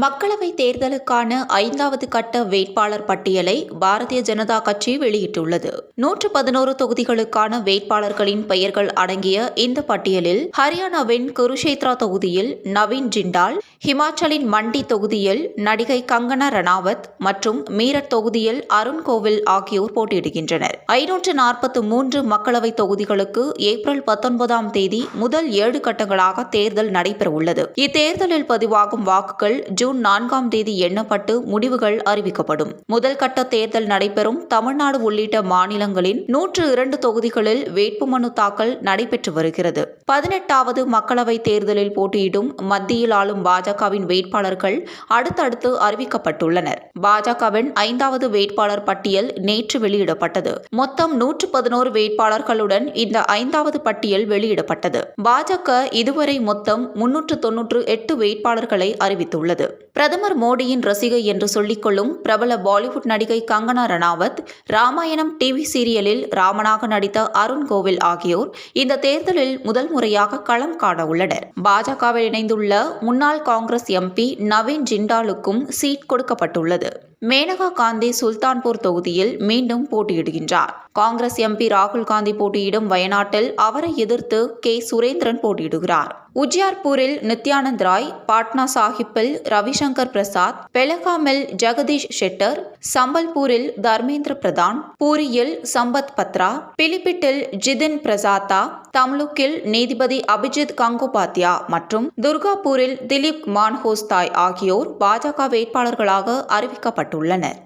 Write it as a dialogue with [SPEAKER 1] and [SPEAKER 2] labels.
[SPEAKER 1] மக்களவைத் தேர்தலுக்கான ஐந்தாவது கட்ட வேட்பாளர் பட்டியலை பாரதிய ஜனதா கட்சி வெளியிட்டுள்ளது. நூற்று பதினோரு தொகுதிகளுக்கான வேட்பாளர்களின் பெயர்கள் அடங்கிய இந்த பட்டியலில் ஹரியானாவின் குருஷேத்ரா தொகுதியில் நவீன் ஜிண்டால் ஹிமாச்சலின் மண்டி தொகுதியில் நடிகை கங்கனா ரணாவத் மற்றும் மீரட் தொகுதியில் அருண் கோவில் ஆகியோர் போட்டியிடுகின்றனர். ஐநூற்று நாற்பத்து மூன்று மக்களவைத் தொகுதிகளுக்கு ஏப்ரல் பத்தொன்பதாம் தேதி முதல் ஏழு கட்டங்களாக தேர்தல் நடைபெறவுள்ளது. இத்தேர்தலில் பதிவாகும் வாக்குகள் ஜூன் நான்காம் தேதி எண்ணப்பட்டு முடிவுகள் அறிவிக்கப்படும். முதல் கட்ட தேர்தல் நடைபெறும் தமிழ்நாடு உள்ளிட்ட மாநிலங்களின் நூற்று இரண்டு தொகுதிகளில் வேட்புமனு தாக்கல் நடைபெற்று வருகிறது. பதினெட்டாவது மக்களவைத் தேர்தலில் போட்டியிடும் மத்தியில் ஆளும் பாஜகவின் வேட்பாளர்கள் அடுத்தடுத்து அறிவிக்கப்பட்டுள்ளனர். பாஜகவின் ஐந்தாவது வேட்பாளர் பட்டியல் நேற்று வெளியிடப்பட்டது. மொத்தம் நூற்று பதினோரு வேட்பாளர்களுடன் இந்த ஐந்தாவது பட்டியல் வெளியிடப்பட்டது. பாஜக இதுவரை மொத்தம் முன்னூற்று தொன்னூற்று எட்டு வேட்பாளர்களை அறிவித்துள்ளது. பிரதமர் மோடியின் ரசிகை என்று சொல்லிக்கொள்ளும் பிரபல பாலிவுட் நடிகை கங்கனா ரணாவத் ராமாயணம் டிவி சீரியலில் ராமனாக நடித்த அருண் கோவில் ஆகியோர் இந்த தேர்தலில் முதல் முறையாக களம் காண உள்ளனர். பாஜகவில் இணைந்துள்ள முன்னாள் காங்கிரஸ் எம்பி நவீன் ஜிண்டாலுக்கும் சீட் கொடுக்கப்பட்டுள்ளது. மேனகா காந்தி சுல்தான்பூர் தொகுதியில் மீண்டும் போட்டியிடுகின்றார். காங்கிரஸ் எம்பி ராகுல் காந்தி போட்டியிடும் வயநாட்டில் அவரை எதிர்த்து கே. சுரேந்திரன் போட்டியிடுகிறார். உஜ்யார்பூரில் நித்யானந்த் ராய் பாட்னா சாஹிப்பில் ரவிசங்கர் பிரசாத் பெலகாமில் ஜெகதீஷ் ஷெட்டர் சம்பல்பூரில் தர்மேந்திர பிரதான் பூரியில் சம்பத் பத்ரா பிலிப்பிட்டில் ஜிதின் பிரசாத்தா தம்லுக்கில் நீதிபதி அபிஜித் கங்கோபாத்யா மற்றும் துர்காபூரில் திலீப் மான்ஹோஸ்தாய் ஆகியோர் பாஜக வேட்பாளர்களாக அறிவிக்கப்பட்டுள்ளனர்.